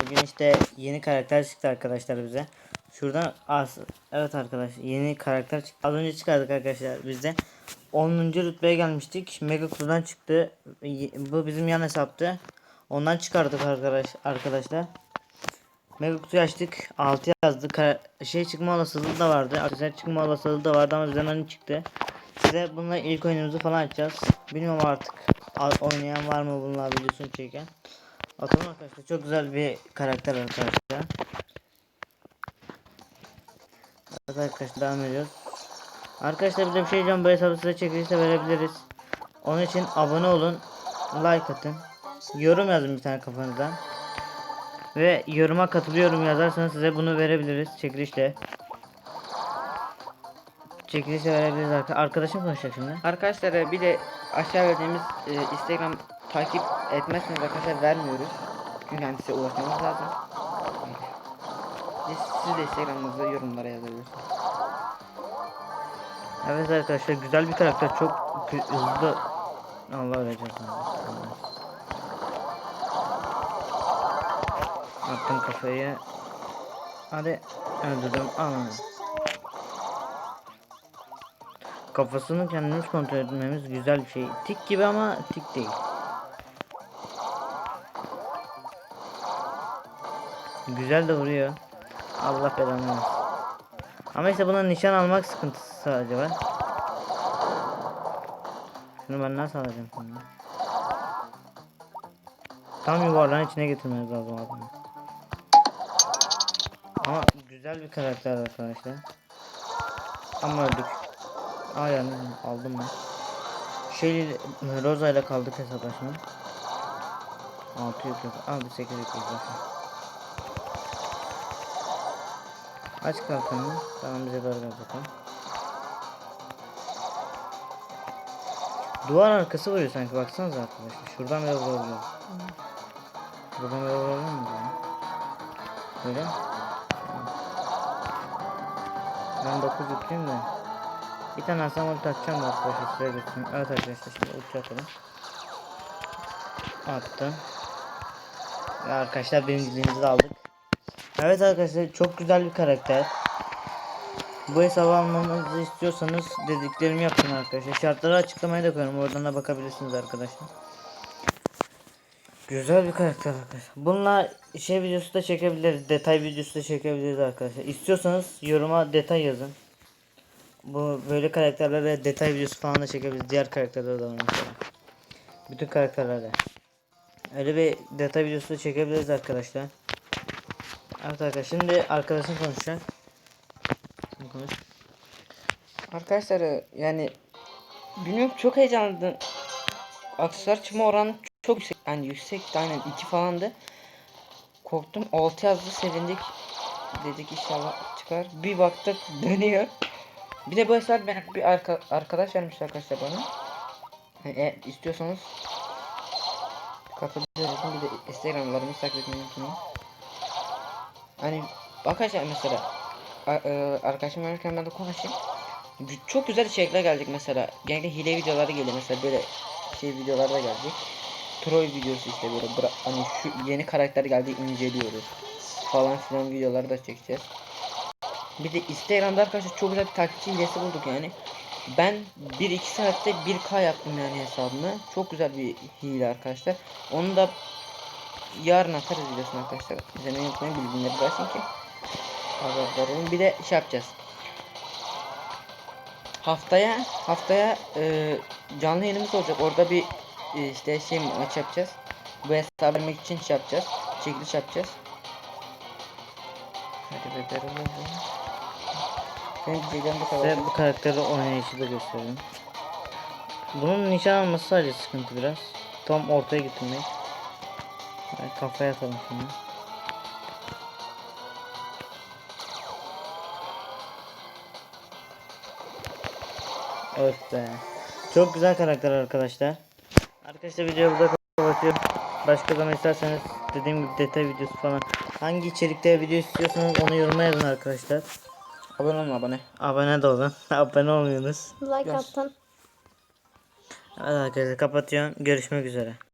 Bugün işte yeni karakter çıktı arkadaşlar bize. Şuradan az evet arkadaşlar yeni karakter çıktı. Az önce çıkardık arkadaşlar biz de. 10. rütbeye gelmiştik. Mega kutudan çıktı. Bu bizim yan hesaptı. Ondan çıkardık arkadaş arkadaşlar. Mega kutuyu açtık. 6 yazdı. Şey çıkma olasılığı da vardı. Arkadaşlar çıkma olasılığı da vardı ama bizden çıktı. Size bununla ilk oyunumuzu falan açacağız. Bilmiyorum artık oynayan var mı bununla videosunu çeken. Atalım arkadaşlar. Çok güzel bir karakter arkadaşlar. Evet arkadaşlar devam ediyoruz. Arkadaşlar bir de bir şey diyeceğim. Bu hesabı size çekilirse verebiliriz. Onun için abone olun. Like atın. Yorum yazın bir tane kafanızdan. Ve yoruma katılıyorum yazarsanız size bunu verebiliriz çekilişle. Çekilişle verebiliriz arkadaşlar. Arkadaşım konuşacak şimdi. Arkadaşlar e, bir de aşağı verdiğimiz e, Instagram takip etmezseniz arkadaşlar vermiyoruz. Çünkü size ulaşmamız lazım. Siz, de Instagram'ınızda yorumlara yazabilirsiniz. Evet arkadaşlar güzel bir karakter. Çok hızlı. Allah verecek Attım kafayı. Hadi öldürdüm. Anladım Kafasını kendimiz kontrol etmemiz güzel bir şey. Tik gibi ama tik değil Güzel de vuruyor Allah belanı ama işte buna nişan almak sıkıntısı var. Şunu ben nasıl alacağım şimdi? Tam yuvarlağın içine getirmeniz lazım adamı. Ama güzel bir karakter arkadaşlar. Ama öldük. Aa yani aldım ben. Şey Rosa ile kaldık hesaplaşma. 6 yük yok. Al bir 8 yük yok zaten. Aç kalkanını. Tamam bize gel bakalım. Duvar arkası vuruyor sanki baksanıza arkadaşlar. Şuradan bile vurabiliyor. Buradan bile vurabiliyor mu? Böyle. Ben 9 yükleyeyim de. Bir tane aslan ulti atacağım da arkadaşlar size göstereyim. Evet arkadaşlar şimdi ulti atalım. Attım. Ve arkadaşlar birinciliğimizi de aldık. Evet arkadaşlar çok güzel bir karakter. Bu hesabı almanızı istiyorsanız dediklerimi yapın arkadaşlar. Şartları açıklamaya da koyarım. Oradan da bakabilirsiniz arkadaşlar. Güzel bir karakter arkadaşlar. Bununla şey videosu da çekebiliriz. Detay videosu da çekebiliriz arkadaşlar. İstiyorsanız yoruma detay yazın. Bu böyle karakterlere detay videosu falan da çekebiliriz. Diğer karakterlere de mesela. Bütün karakterlere. Öyle bir detay videosu da çekebiliriz arkadaşlar. Evet arkadaşlar şimdi arkadaşım konuşacak. Sen konuş. Arkadaşlar e, yani bilmiyorum çok heyecanlandım. Aksesuar çıkma oranı çok yüksek. Yani yüksekti aynen 2 falandı. Korktum 6 yazdı sevindik. Dedik inşallah çıkar. Bir baktık dönüyor. Bir de bu hesap benim bir arka, arkadaş vermiş arkadaşlar bana. Yani eğer istiyorsanız katılabilirsiniz. Bir de Instagram'larımı takip etmeyi unutmayın. Hani arkadaşlar mesela e, arkadaşım verirken ben de konuşayım. Çok güzel içerikler geldik mesela. Genelde hile videoları geliyor mesela böyle şey videolar da gelecek. Troll videosu işte böyle hani şu yeni karakter geldi inceliyoruz falan filan videoları da çekeceğiz. Bir de Instagram'da arkadaşlar çok güzel bir takipçi hilesi bulduk yani. Ben 1-2 saatte 1k yaptım yani hesabımı. Çok güzel bir hile arkadaşlar. Onu da yarın atarız videosunu arkadaşlar. İzlemeyi unutmayın bildirimleri açın ki. Haberdar olun. Bir de şey yapacağız. Haftaya haftaya e, canlı yayınımız olacak. Orada bir e, işte şey maç yapacağız. Bu hesabı vermek için şey yapacağız. Çekiliş yapacağız. Hadi be olun. Benim diyeceğim bu kadar. Size bu karakteri oynayışı da göstereyim. Bunun nişan alması sadece sıkıntı biraz. Tam ortaya getirmek. Yani kafaya atalım şimdi. Evet be. Çok güzel karakter arkadaşlar. Arkadaşlar videoyu burada kapatıyorum. Başka zaman isterseniz dediğim gibi detay videosu falan. Hangi içerikte video istiyorsanız onu yoruma yazın arkadaşlar. Abone olun abone. Abone de olun. Abone olmuyorsunuz. Like Yes. attın. Evet arkadaşlar kapatıyorum. Görüşmek üzere.